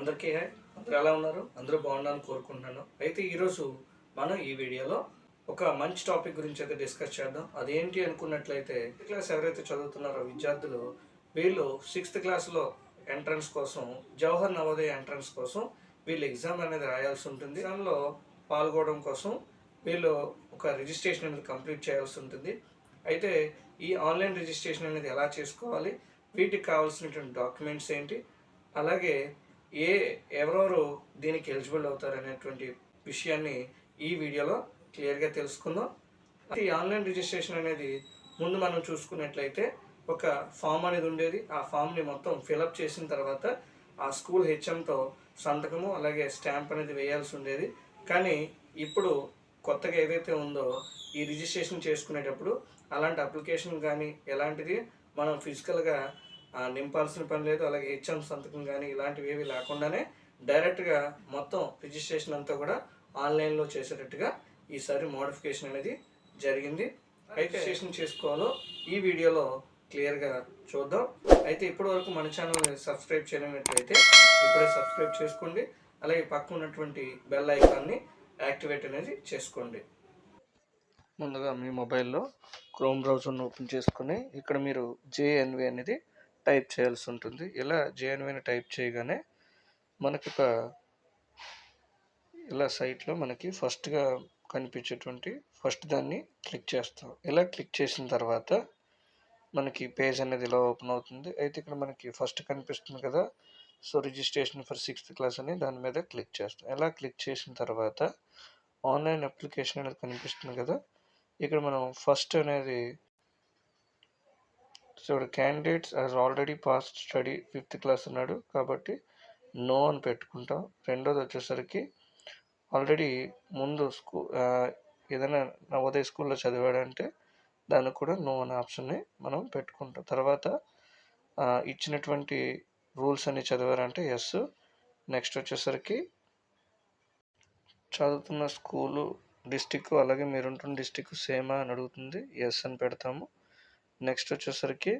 అందరికీ హాయ్ అందరూ ఎలా ఉన్నారు? అందరూ బాగుండాలని కోరుకుంటున్నాను. అయితే ఈరోజు మనం ఈ వీడియోలో ఒక మంచి టాపిక్ గురించి అయితే డిస్కస్ చేద్దాం. అదేంటి అనుకున్నట్లయితే క్లాస్ ఎవరైతే చదువుతున్నారో విద్యార్థులు వీళ్ళు సిక్స్త్ క్లాస్లో ఎంట్రన్స్ కోసం జవహర్ నవోదయ ఎంట్రన్స్ కోసం వీళ్ళు ఎగ్జామ్ అనేది రాయాల్సి ఉంటుంది. దానిలో పాల్గొనడం కోసం వీళ్ళు ఒక రిజిస్ట్రేషన్ అనేది కంప్లీట్ చేయాల్సి ఉంటుంది. అయితే ఈ ఆన్లైన్ రిజిస్ట్రేషన్ అనేది ఎలా చేసుకోవాలి? వీటికి కావాల్సినటువంటి డాక్యుమెంట్స్ ఏంటి? అలాగే ఏ ఎవరెవరు దీనికి ఎలిజిబుల్ అవుతారు అనేటువంటి విషయాన్ని ఈ వీడియోలో క్లియర్గా తెలుసుకుందాం. ఈ ఆన్లైన్ రిజిస్ట్రేషన్ అనేది ముందు మనం చూసుకున్నట్లయితే ఒక ఫామ్ అనేది ఉండేది. ఆ ఫామ్ని మొత్తం ఫిలప్ చేసిన తర్వాత ఆ స్కూల్ హెచ్ఎంతో సంతకము అలాగే స్టాంప్ అనేది వేయాల్సి ఉండేది. కానీ ఇప్పుడు కొత్తగా ఏదైతే ఉందో ఈ రిజిస్ట్రేషన్ చేసుకునేటప్పుడు అలాంటి అప్లికేషన్ కానీ ఎలాంటిది మనం ఫిజికల్గా నింపాల్సిన పని లేదు. అలాగే హెచ్ఎం సంతకం కానీ ఇలాంటివి ఏవి లేకుండానే డైరెక్ట్గా మొత్తం రిజిస్ట్రేషన్ అంతా కూడా ఆన్లైన్లో చేసేటట్టుగా ఈసారి మోడిఫికేషన్ అనేది జరిగింది. అయితే రిజిస్ట్రేషన్ చేసుకోవాలో ఈ వీడియోలో క్లియర్గా చూద్దాం. అయితే ఇప్పటి వరకు మన ఛానల్ని సబ్స్క్రైబ్ చేయనట్లయితే ఇప్పుడే సబ్స్క్రైబ్ చేసుకోండి. అలాగే పక్కన ఉన్నటువంటి బెల్ ఐకాన్ని యాక్టివేట్ అనేది చేసుకోండి. ముందుగా మీ మొబైల్లో క్రోమ్ బ్రౌజర్ను ఓపెన్ చేసుకుని ఇక్కడ మీరు జేఎన్వి అనేది టైప్ చేయాల్సి ఉంటుంది. ఇలా జేఎన్వీని టైప్ చేయగానే మనకి ఒక ఇలా సైట్లో మనకి ఫస్ట్గా కనిపించేటువంటి ఫస్ట్ దాన్ని క్లిక్ చేస్తాం. ఇలా క్లిక్ చేసిన తర్వాత మనకి పేజ్ అనేది ఇలా ఓపెన్ అవుతుంది. అయితే ఇక్కడ మనకి ఫస్ట్ కనిపిస్తుంది కదా. So registration for sixth class అని దాని మీద క్లిక్ చేస్తాం. ఇలా క్లిక్ చేసిన తర్వాత ఆన్లైన్ అప్లికేషన్ అనేది కనిపిస్తుంది కదా. ఇక్కడ మనం ఫస్ట్ అనేది so candidates has already passed study fifth class ఉన్నాడు. కాబట్టి నో అని పెట్టుకుంటాం. రెండోది వచ్చేసరికి ఆల్రెడీ ముందు స్కూ ఏదైనా నవోదయ స్కూల్లో చదివాడంటే దానికి కూడా నో అనే ఆప్షన్ని మనం పెట్టుకుంటాం. తర్వాత ఇచ్చినటువంటి రూల్స్ అన్ని చదివారంటే ఎస్ నెక్స్ట్ వచ్చేసరికి చదువుతున్న స్కూలు డిస్టిక్ అలాగే మీరుంటున్న డిస్టిక్ సేమా అని అడుగుతుంది. ఎస్ అని పెడతాము. నెక్స్ట్ వచ్చేసరికి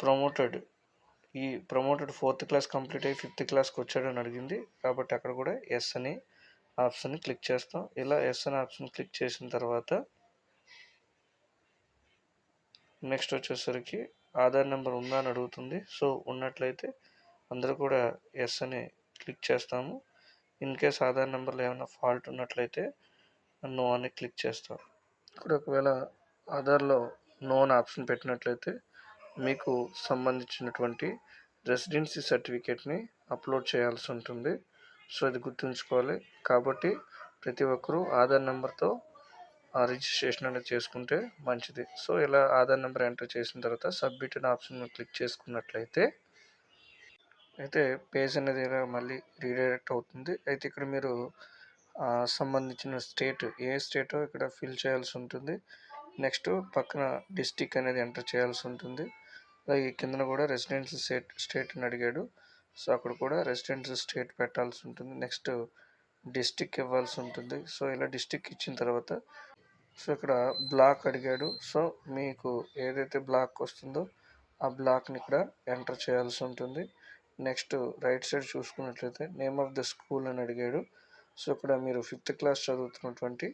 ప్రమోటెడ్ ఈ ప్రమోటెడ్ ఫోర్త్ క్లాస్ కంప్లీట్ అయ్యి ఫిఫ్త్ క్లాస్కి వచ్చాడని అడిగింది. కాబట్టి అక్కడ కూడా ఎస్ అని ఆప్షన్ని క్లిక్ చేస్తాం. ఇలా ఎస్ అని ఆప్షన్ క్లిక్ చేసిన తర్వాత నెక్స్ట్ వచ్చేసరికి ఆధార్ నెంబర్ ఉందా అని అడుగుతుంది. సో ఉన్నట్లయితే అందరూ కూడా ఎస్ అని క్లిక్ చేస్తాము. ఇన్ కేస్ ఆధార్ నెంబర్లో ఏమైనా ఫాల్ట్ ఉన్నట్లయితే నో అని క్లిక్ చేస్తాం. ఇక్కడ ఒకవేళ ఆధార్లో నో అని ఆప్షన్ పెట్టినట్లయితే మీకు సంబంధించినటువంటి రెసిడెన్సీ సర్టిఫికేట్ని అప్లోడ్ చేయాల్సి ఉంటుంది. సో ఇది గుర్తుంచుకోవాలి. కాబట్టి ప్రతి ఒక్కరూ ఆధార్ నెంబర్తో ఆ రిజిస్ట్రేషన్ అనేది చేసుకుంటే మంచిది. సో ఇలా ఆధార్ నెంబర్ ఎంటర్ చేసిన తర్వాత సబ్మిట్ అనే ఆప్షన్ క్లిక్ చేసుకున్నట్లయితే అయితే పేజ్ అనేది ఇలా మళ్ళీ రీడైరెక్ట్ అవుతుంది. అయితే ఇక్కడ మీరు సంబంధించిన స్టేట్ ఏ స్టేటో ఇక్కడ ఫిల్ చేయాల్సి ఉంటుంది. నెక్స్ట్ పక్కన డిస్టిక్ అనేది ఎంటర్ చేయాల్సి ఉంటుంది. అలాగే కిందన కూడా రెసిడెన్షియల్ స్టేట్ స్టేట్ అని అడిగాడు. సో అక్కడ కూడా రెసిడెన్షియల్ స్టేట్ పెట్టాల్సి ఉంటుంది. నెక్స్ట్ డిస్టిక్ ఇవ్వాల్సి ఉంటుంది. సో ఇలా డిస్టిక్ ఇచ్చిన తర్వాత సో ఇక్కడ బ్లాక్ అడిగాడు. సో మీకు ఏదైతే బ్లాక్ వస్తుందో ఆ బ్లాక్ని ఇక్కడ ఎంటర్ చేయాల్సి ఉంటుంది. నెక్స్ట్ రైట్ సైడ్ చూసుకున్నట్లయితే నేమ్ ఆఫ్ ద స్కూల్ అని అడిగాడు. సో ఇక్కడ మీరు ఫిఫ్త్ క్లాస్ చదువుతున్నటువంటి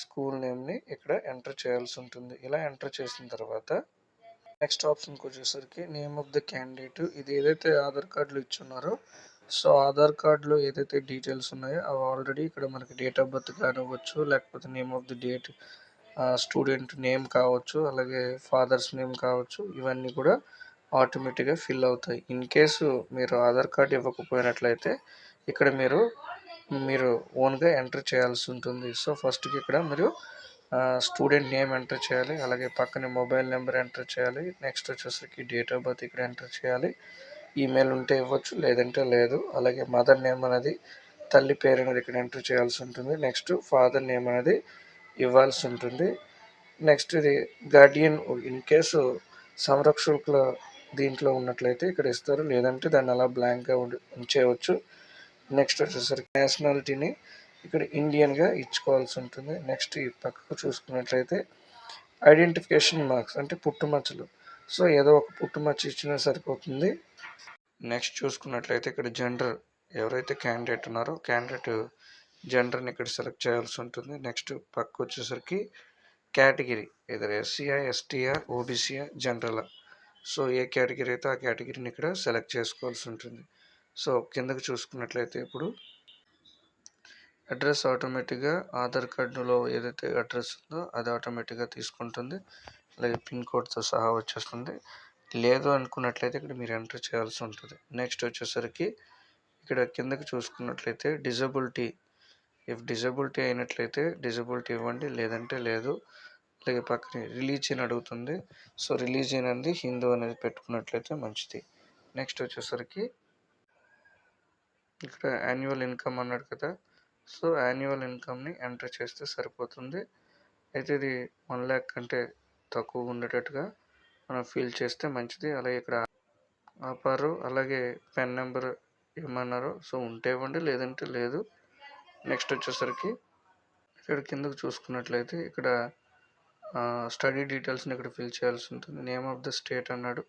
స్కూల్ నేమ్ని ఇక్కడ ఎంటర్ చేయాల్సి ఉంటుంది. ఇలా ఎంటర్ చేసిన తర్వాత నెక్స్ట్ ఆప్షన్కి వచ్చేసరికి నేమ్ ఆఫ్ ద క్యాండిడేట్. ఇది ఏదైతే ఆధార్ కార్డులో ఇచ్చున్నారో సో ఆధార్ కార్డులో ఏదైతే డీటెయిల్స్ ఉన్నాయో అవి ఆల్రెడీ ఇక్కడ మనకి డేట్ ఆఫ్ బర్త్ కానివ్వచ్చు లేకపోతే name of the date student name కావచ్చు అలాగే ఫాదర్స్ నేమ్ కావచ్చు ఇవన్నీ కూడా ఆటోమేటిక్గా ఫిల్ అవుతాయి. ఇన్ కేసు మీరు ఆధార్ కార్డు ఇవ్వకపోయినట్లయితే ఇక్కడ మీరు మీరు ఓన్గా ఎంటర్ చేయాల్సి ఉంటుంది. సో ఫస్ట్కి ఇక్కడ మీరు స్టూడెంట్ నేమ్ ఎంటర్ చేయాలి. అలాగే పక్కనే మొబైల్ నెంబర్ ఎంటర్ చేయాలి. నెక్స్ట్ వచ్చేసరికి డేట్ ఆఫ్ బర్త్ ఇక్కడ ఎంటర్ చేయాలి. ఈమెయిల్ ఉంటే ఇవ్వచ్చు లేదంటే లేదు. అలాగే మదర్ నేమ్ అనేది తల్లి పేరు అనేది ఇక్కడ ఎంటర్ చేయాల్సి ఉంటుంది. నెక్స్ట్ ఫాదర్ నేమ్ అనేది ఇవ్వాల్సి ఉంటుంది. నెక్స్ట్ ఇది గార్డియన్ ఇన్ కేసు సంరక్షకుల దీంట్లో ఉన్నట్లయితే ఇక్కడ ఇస్తారు. లేదంటే దాన్ని అలా బ్లాంక్గా ఉండి ఉంచేయవచ్చు. నెక్స్ట్ వచ్చేసరికి నేషనాలిటీని ఇక్కడ ఇండియన్గా ఇచ్చుకోవాల్సి ఉంటుంది. నెక్స్ట్ ఈ పక్కకు చూసుకున్నట్లయితే ఐడెంటిఫికేషన్ మార్క్స్ అంటే పుట్టుమచ్చలు. సో ఏదో ఒక పుట్టుమచ్చ ఇచ్చినా సరిపోతుంది. నెక్స్ట్ చూసుకున్నట్లయితే ఇక్కడ జెండర్ ఎవరైతే క్యాండిడేట్ ఉన్నారో క్యాండిడేట్ జెండర్ని ఇక్కడ సెలెక్ట్ చేయాల్సి ఉంటుంది. నెక్స్ట్ పక్క వచ్చేసరికి కేటగిరీ ఇదర్ ఎస్సీఆ ఎస్టీఆర్ ఓబీసీఆ జనరల్ సో ఏ కేటగిరీ అయితే ఆ కేటగిరీని ఇక్కడ సెలెక్ట్ చేసుకోవాల్సి ఉంటుంది. సో కిందకు చూసుకున్నట్లయితే ఇప్పుడు అడ్రస్ ఆటోమేటిక్గా ఆధార్ కార్డులో ఏదైతే అడ్రస్ ఉందో అది ఆటోమేటిక్గా తీసుకుంటుంది. అలాగే పిన్ కోడ్తో సహా వచ్చేస్తుంది. లేదు అనుకున్నట్లయితే ఇక్కడ మీరు ఎంటర్ చేయాల్సి ఉంటుంది. నెక్స్ట్ వచ్చేసరికి ఇక్కడ కిందకి చూసుకున్నట్లయితే డిజబిలిటీ ఇఫ్ డిజబిలిటీ అయినట్లయితే డిజబిలిటీ ఇవ్వండి. లేదంటే లేదు. అలాగే పక్కన రిలీజియన్ అడుగుతుంది. సో రిలీజియన్ అనేది హిందూ అనేది పెట్టుకున్నట్లయితే మంచిది. నెక్స్ట్ వచ్చేసరికి ఇక్కడ యాన్యువల్ ఇన్కమ్ అన్నాడు కదా. సో యాన్యువల్ ఇన్కమ్ని ఎంటర్ చేస్తే సరిపోతుంది. అయితే ఇది వన్ ల్యాక్ కంటే తక్కువ ఉండేటట్టుగా మనం ఫీల్ చేస్తే మంచిది. అలాగే ఇక్కడ ఆపారు. అలాగే పెన్ నెంబర్ ఏమన్నారు సో ఉంటే ఇవ్వండి. లేదంటే లేదు. నెక్స్ట్ వచ్చేసరికి ఇక్కడ కిందకు చూసుకున్నట్లయితే ఇక్కడ స్టడీ డీటెయిల్స్ని ఇక్కడ ఫిల్ చేయాల్సి ఉంటుంది. నేమ్ ఆఫ్ ద స్టేట్ అన్నాడు.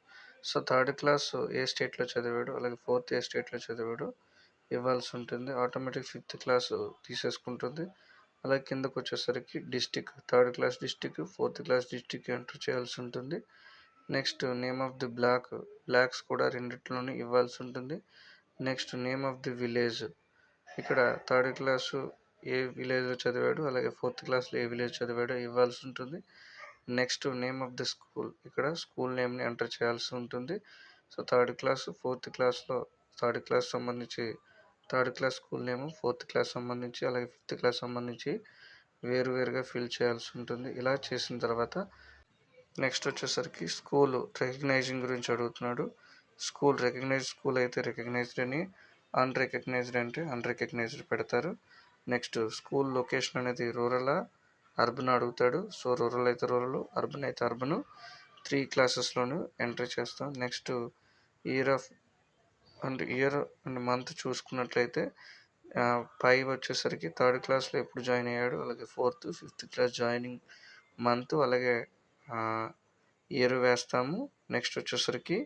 సో థర్డ్ క్లాస్ ఏ స్టేట్లో చదివాడు. అలాగే ఫోర్త్ ఏ స్టేట్లో చదివాడు. ఇవ్వాల్సి ఉంటుంది ఆటోమేటిక్ ఫిఫ్త్ క్లాస్ తీసేసుకుంటుంది. అలాగే కిందకు వచ్చేసరికి district third class district fourth class district enter చేయాల్సి ఉంటుంది next name of the block blocks కూడా రెండిట్లోనే ఇవ్వాల్సి ఉంటుంది next name of the village ఇక్కడ థర్డ్ క్లాసు ఏ విలేజ్లో చదివాడు అలాగే ఫోర్త్ క్లాస్లో ఏ విలేజ్ చదివాడో ఇవ్వాల్సి ఉంటుంది next name of the school ఇక్కడ స్కూల్ నేమ్ని ఎంటర్ చేయాల్సి ఉంటుంది సో థర్డ్ క్లాస్ ఫోర్త్ క్లాస్లో థర్డ్ క్లాస్ సంబంధించి third class school name fourth class సంబంధించి అలాగే ఫిఫ్త్ క్లాస్ సంబంధించి వేరువేరుగా ఫిల్ చేయాల్సి ఉంటుంది. ఇలా చేసిన తర్వాత నెక్స్ట్ వచ్చేసరికి స్కూల్ రికగ్నైజింగ్ గురించి అడుగుతున్నాడు. స్కూల్ రికగ్నైజ్ స్కూల్ అయితే రికగ్నైజ్డ్ అని అన్రికగ్నైజ్డ్ అంటే అన్రికగ్నైజ్డ్ పెడతారు. నెక్స్ట్ స్కూల్ లొకేషన్ అనేది రూరలా అర్బన్ అడుగుతాడు. సో రూరల్ అయితే రూరల్ అర్బన్ అయితే అర్బన్. త్రీ క్లాసెస్లోను ఎంట్రీ చేస్తాం. Next year of and year and month చూసుకున్నట్లయితే పై వచ్చేసరికి థర్డ్ క్లాస్లో ఎప్పుడు జాయిన్ అయ్యాడు అలాగే fourth fifth class joining month అలాగే ఇయర్ వేస్తాము. నెక్స్ట్ వచ్చేసరికి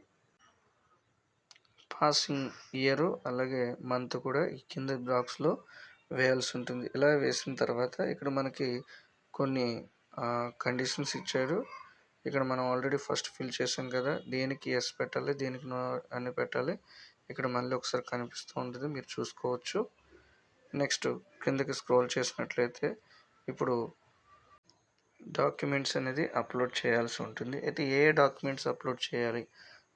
పాసింగ్ ఇయర్ అలాగే మంత్ కూడా ఈ కింద బ్లాక్స్లో వేయాల్సి ఉంటుంది. ఇలా వేసిన తర్వాత ఇక్కడ మనకి కొన్ని కండిషన్స్ ఇచ్చాడు. ఇక్కడ మనం ఆల్రెడీ ఫస్ట్ ఫిల్ చేసాం కదా దేనికి ఎస్ పెట్టాలి దేనికి నో అని పెట్టాలి. ఇక్కడ మళ్ళీ ఒకసారి కనిపిస్తూ ఉంటుంది మీరు చూసుకోవచ్చు. నెక్స్ట్ కిందకి స్క్రోల్ చేసినట్లయితే ఇప్పుడు డాక్యుమెంట్స్ అనేది అప్లోడ్ చేయాల్సి ఉంటుంది. అయితే ఏ డాక్యుమెంట్స్ అప్లోడ్ చేయాలి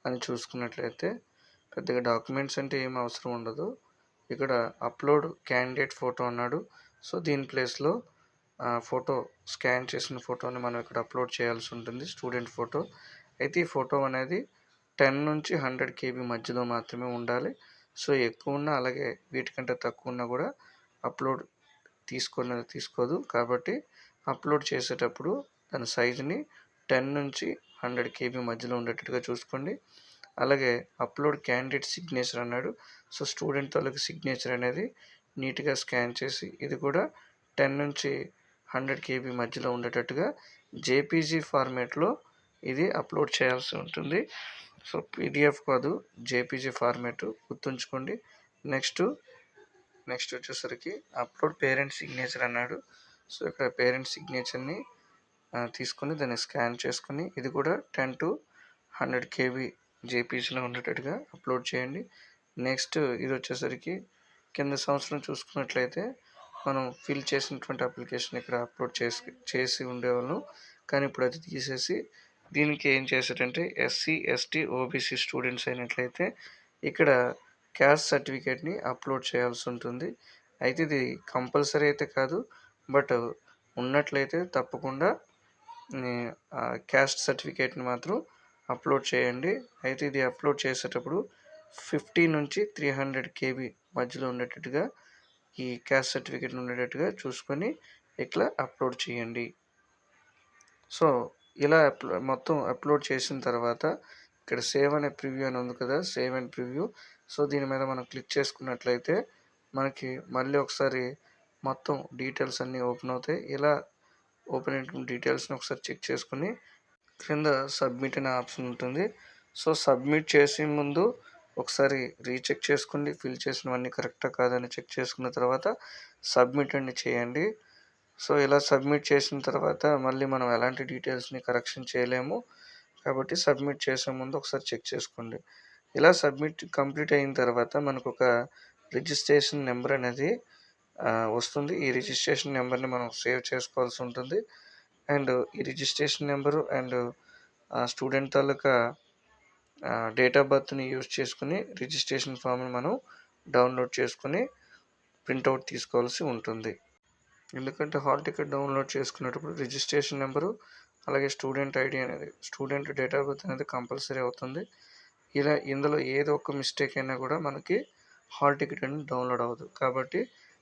అని చూసుకున్నట్లయితే పెద్దగా డాక్యుమెంట్స్ అంటే ఏం అవసరం ఉండదు. ఇక్కడ అప్లోడ్ క్యాండిడేట్ ఫోటో అన్నాడు. సో దీని ప్లేస్లో ఫోటో స్కాన్ చేసిన ఫోటోని మనం ఇక్కడ అప్లోడ్ చేయాల్సి ఉంటుంది స్టూడెంట్ ఫోటో. అయితే ఈ ఫోటో అనేది టెన్ నుంచి హండ్రెడ్ కేబీ మధ్యలో మాత్రమే ఉండాలి. సో ఎక్కువ ఉన్నా అలాగే వీటికంటే తక్కువ ఉన్నా కూడా అప్లోడ్ తీసుకున్నది తీసుకోదు. కాబట్టి అప్లోడ్ చేసేటప్పుడు దాని సైజుని టెన్ నుంచి హండ్రెడ్ కేబీ మధ్యలో ఉండేటట్టుగా చూసుకోండి. అలాగే అప్లోడ్ క్యాండిడేట్ సిగ్నేచర్ అన్నాడు. సో స్టూడెంట్ తాలూకు సిగ్నేచర్ అనేది నీట్గా స్కాన్ చేసి ఇది కూడా టెన్ నుంచి హండ్రెడ్ కేబీ మధ్యలో ఉండేటట్టుగా జేపీజీ ఫార్మేట్లో ఇది అప్లోడ్ చేయాల్సి ఉంటుంది. సో పీడిఎఫ్ కాదు జేపీజీ ఫార్మేట్ గుర్తుంచుకోండి. నెక్స్ట్ నెక్స్ట్ వచ్చేసరికి అప్లోడ్ పేరెంట్ సిగ్నేచర్ అన్నాడు. సో ఇక్కడ పేరెంట్ సిగ్నేచర్ని తీసుకొని దాన్ని స్కాన్ చేసుకుని ఇది కూడా టెన్ టు హండ్రెడ్ కేబీ జేపీజీలో ఉండేటట్టుగా అప్లోడ్ చేయండి. నెక్స్ట్ ఇది వచ్చేసరికి కింద సంవత్సరం చూసుకున్నట్లయితే మనం ఫిల్ చేసినటువంటి అప్లికేషన్ ఇక్కడ అప్లోడ్ చేసి చేసి ఉండేవాళ్ళం. కానీ ఇప్పుడు అది తీసేసి దీనికి ఏం చేశారంటే ఎస్సీ ఎస్టీ ఓబీసీ స్టూడెంట్స్ అయినట్లయితే ఇక్కడ క్యాస్ట్ సర్టిఫికేట్ని అప్లోడ్ చేయాల్సి ఉంటుంది. అయితే ఇది కంపల్సరీ అయితే కాదు బట్ ఉన్నట్లయితే తప్పకుండా క్యాస్ట్ సర్టిఫికేట్ని మాత్రం అప్లోడ్ చేయండి. అయితే ఇది అప్లోడ్ చేసేటప్పుడు ఫిఫ్టీ నుంచి త్రీ హండ్రెడ్ కేబీ మధ్యలో ఉండేటట్టుగా ఈ క్యాస్ట్ సర్టిఫికేట్ ఉండేటట్టుగా చూసుకొని ఇట్లా అప్లోడ్ చేయండి. సో ఇలా మొత్తం అప్లోడ్ చేసిన తర్వాత ఇక్కడ సేవ్ అనే ప్రివ్యూ అని ఉంది కదా సేవ్ అండ్ ప్రివ్యూ. సో దీని మీద మనం క్లిక్ చేసుకున్నట్లయితే మనకి మళ్ళీ ఒకసారి మొత్తం డీటెయిల్స్ అన్నీ ఓపెన్ అవుతాయి. ఇలా ఓపెన్ అయిన డీటెయిల్స్ని ఒకసారి చెక్ చేసుకుని క్రింద సబ్మిట్ అనే ఆప్షన్ ఉంటుంది. సో సబ్మిట్ చేసే ముందు ఒకసారి రీచెక్ చేసుకోండి ఫిల్ చేసినవన్నీ కరెక్టా కాదని చెక్ చేసుకున్న తర్వాత సబ్మిట్ అండి చేయండి. సో ఇలా సబ్మిట్ చేసిన తర్వాత మళ్ళీ మనం ఎలాంటి డీటెయిల్స్ని కరెక్షన్ చేయలేము. కాబట్టి సబ్మిట్ చేసే ముందు ఒకసారి చెక్ చేసుకోండి. ఇలా సబ్మిట్ కంప్లీట్ అయిన తర్వాత మనకు ఒక రిజిస్ట్రేషన్ నెంబర్ అనేది వస్తుంది. ఈ రిజిస్ట్రేషన్ నెంబర్ని మనం సేవ్ చేసుకోవాల్సి ఉంటుంది. అండ్ ఈ రిజిస్ట్రేషన్ నెంబరు అండ్ స్టూడెంట్ తాలూకా డేట్ ఆఫ్ బర్త్ని యూజ్ చేసుకుని రిజిస్ట్రేషన్ ఫామ్ని మనం డౌన్లోడ్ చేసుకుని ప్రింట్అవుట్ తీసుకోవాల్సి ఉంటుంది. ఎందుకంటే హాల్ టికెట్ డౌన్లోడ్ చేసుకునేటప్పుడు రిజిస్ట్రేషన్ నెంబరు అలాగే స్టూడెంట్ ఐడి అనేది స్టూడెంట్ డేట్ ఆఫ్ బర్త్ అనేది కంపల్సరీ అవుతుంది. ఇలా ఇందులో ఏదో ఒక మిస్టేక్ అయినా కూడా మనకి హాల్ టికెట్ అనేది డౌన్లోడ్ అవ్వదు. కాబట్టి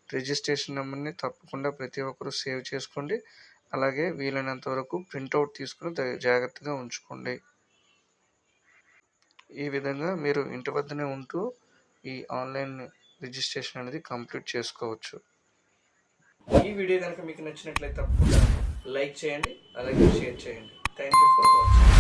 రిజిస్ట్రేషన్ నెంబర్ని తప్పకుండా ప్రతి ఒక్కరూ సేవ్ చేసుకోండి. అలాగే వీలైనంత వరకు ప్రింట్అవుట్ తీసుకుని జాగ్రత్తగా ఉంచుకోండి. ఈ విధంగా మీరు ఇంటి వద్దనే ఉంటూ ఈ ఆన్లైన్ రిజిస్ట్రేషన్ అనేది కంప్లీట్ చేసుకోవచ్చు. ఈ వీడియో కనుక మీకు నచ్చినట్లయితే తప్పకుండా లైక్ చేయండి అలాగే షేర్ చేయండి. Thank you for watching